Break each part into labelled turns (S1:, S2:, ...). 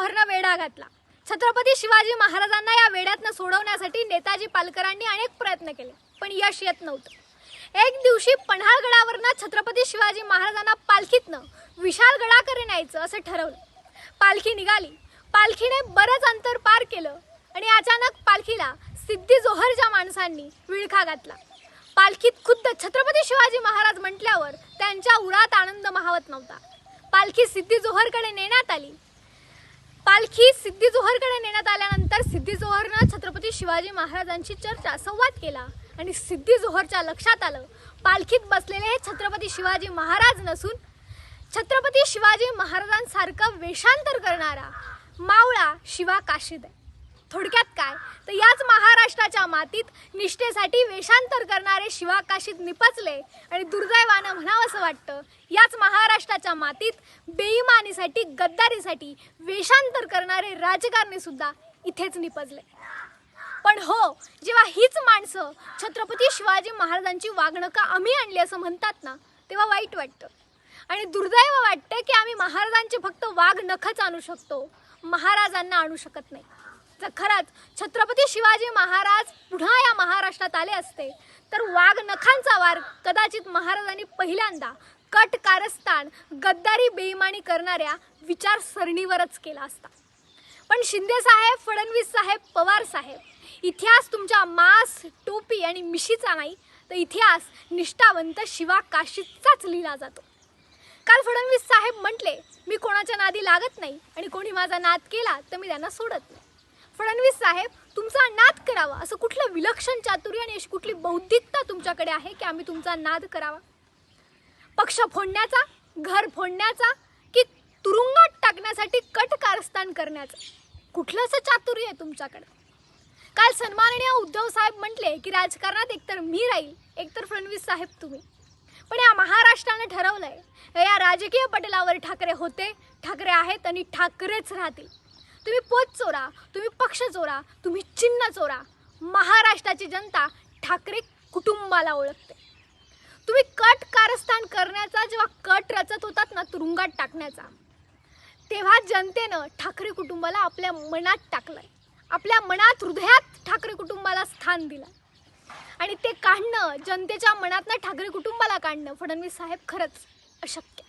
S1: मोहरनं वेढा घातला. छत्रपती शिवाजी महाराजांना या वेड्यातनं सोडवण्यासाठी नेताजी पालकरांनी अनेक प्रयत्न केले पण यश येत नव्हतं. एक दिवशी पन्हाळगडावरनं छत्रपती शिवाजी महाराजांना पालखीतनं विशाळगडाकडे न्यायचं असं ठरवलं. पालखी निघाली. पालखीने बरंच अंतर पार केलं आणि अचानक पालखीला सिद्धी जोहरच्या माणसांनी विळखा घातला. पालखीत खुद्द छत्रपती शिवाजी महाराज म्हटल्यावर त्यांच्या उरात आनंद माहवत नव्हता. पालखी सिद्धी जोहरकडे नेण्यात आली. पालखी सिद्धी जोहरकडे नेण्यात आल्यानंतर सिद्धी जोहरनं छत्रपती शिवाजी महाराजांची चर्चा संवाद केला. आणि सिद्धी जोहरच्या लक्षात आलं पालखीत बसलेले हे छत्रपती शिवाजी महाराज नसून छत्रपती शिवाजी महाराजांसारखं वेषांतर करणारा मावळा शिवा काशीद. आहे थोडक्यात काय? तर याच महाराष्ट्राच्या मातीत निष्ठेसाठी वेषांतर करणारे शिवाकाशीत निपचले आणि दुर्दैवानं म्हणावं असं वाटतं याच महाराष्ट्राच्या मातीत बेईमानीसाठी गद्दारीसाठी वेषांतर करणारे राजकारणी सुद्धा इथेच निपजले. पण हो जेव्हा हीच माणसं छत्रपती शिवाजी महाराजांची वागणुका आम्ही आणली असं म्हणतात ना तेव्हा वाईट वाटतं. आणि दुर्दैव वाटतं की आम्ही महाराजांचे फक्त वाघ नखच आणू शकतो महाराजांना आणू शकत नाही. खरंच छत्रपती शिवाजी महाराज पुन्हा या महाराष्ट्रात आले असते. तर वाघ नखांचा वार कदाचित महाराजांनी पहिल्यांदा कट कारस्थान गद्दारी बेईमानी करणाऱ्या विचारसरणीवरच केला असता. पण शिंदे साहेब फडणवीस साहेब पवार साहेब इतिहास तुमच्या मास टोपी आणि मिशीचा नाही तर इतिहास निष्ठावंत शिवा काशीचाच लिहिला जातो. काल फडणवीस साहेब म्हटले मी कोणाच्या नादी लागत नाही आणि कोणी माझा नाद केला तर मी त्यांना सोडत नाही. फडणवीस साहेब तुमचा नाद करावा. असं कुठलं विलक्षण चातुर्य आणि अशी कुठली बौद्धिकता तुमच्याकडे आहे की आम्ही तुमचा नाद करावा? पक्ष फोडण्याचा घर फोडण्याचा की तुरुंगात टाकण्यासाठी कट कारस्थान करण्याचं? कुठलं असं चातुर्य आहे तुमच्याकडे? काल सन्माननीय उद्धव साहेब म्हटले की राजकारणात एकतर मी राहील एकतर फडणवीस साहेब तुम्ही. पण या महाराष्ट्राने ठरवलंय या राजकीय पटलावर ठाकरे होते ठाकरे आहेत आणि ठाकरेच राहतील. तुम्ही पोत चोरा तुम्ही पक्ष चोरा तुम्ही चिन्ह चोरा. महाराष्ट्राची जनता ठाकरे कुटुंबाला ओळखते. तुम्ही कट कारस्थान करण्याचा जेव्हा कट रचत होतात ना तुरुंगात टाकण्याचा तेव्हा जनतेनं ठाकरे कुटुंबाला आपल्या मनात टाकलंय. आपल्या मनात हृदयात ठाकरे कुटुंबाला स्थान दिलं आणि ते काढणं जनतेच्या मनातनं ठाकरे कुटुंबाला काढणं फडणवीस साहेब खरंच अशक्य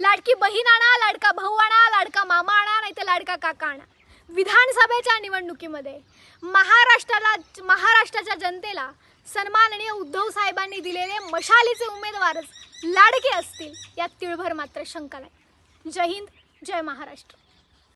S1: लाडकी बहीण आणा लाडका भाऊ आणा लाडका मामा आणा नाही तर लाडका काका आणा. विधानसभेच्या निवडणुकीमध्ये महाराष्ट्राला महाराष्ट्राच्या जनतेला सन्माननीय उद्धव साहेबांनी दिलेले मशालीचे उमेदवारच लाडके असतील यात तिळभर मात्र शंका नाही. जय हिंद जय महाराष्ट्र.